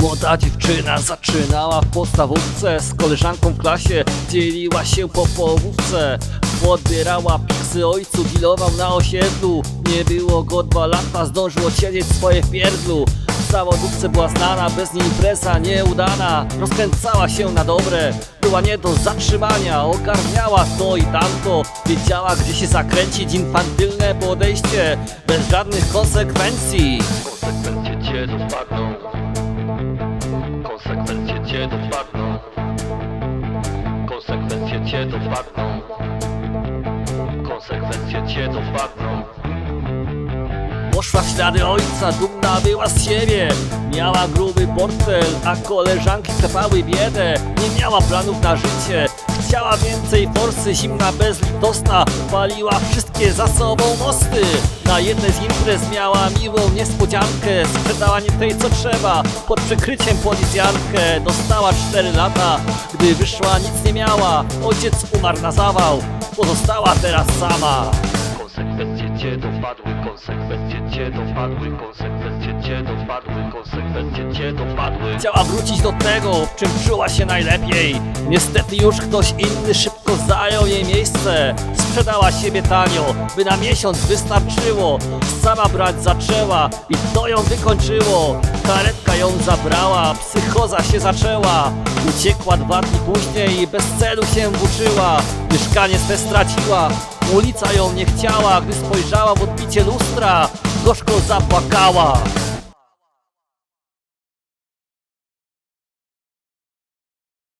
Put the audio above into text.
Młoda dziewczyna zaczynała w podstawówce Z koleżanką w klasie dzieliła się po połówce. Podbierała piksy ojcu, dealował na osiedlu. Nie było go dwa lata, zdążył odsiedzieć swoje w pierdlu. W zawodówce była znana, bez niej impreza nieudana. Rozkręcała się na dobre, była nie do zatrzymania. Ogarniała to i tamto, wiedziała gdzie się zakręcić. Infantylne podejście, bez żadnych konsekwencji. Konsekwencje cię dopadną Konsekwencje cię dopadną. Konsekwencje cię dopadną. Poszła w ślady ojca, dumna była z siebie. Miała gruby portfel, a koleżanki trwały biedę. Nie miała planów na życie. Chciała więcej forsy, zimna, bezlitosna. Paliła wszystkie za sobą mosty Na jednej z imprez miała miłą niespodziankę. Sprzedała nie tej co trzeba. Pod przykryciem policjantkę. Dostała 4 lata. Gdy wyszła nic nie miała. Ojciec umarł na zawał. Pozostała teraz sama. Konsekwencje cię dopadły Konsekwencje cię dopadły Konsekwencje cię dopadły Konsekwencje cię dopadły. Chciała wrócić do tego, w czym czuła się najlepiej. Niestety już ktoś inny szybko zajął jej miejsce Sprzedała siebie tanio, by na miesiąc wystarczyło. Sama brać zaczęła i to ją wykończyło. Karetka ją zabrała, psychoza się zaczęła. Uciekła dwa dni później i bez celu się włóczyła. Mieszkanie swe straciła, ulica ją nie chciała Gdy spojrzała w odbicie lustra, gorzko zapłakała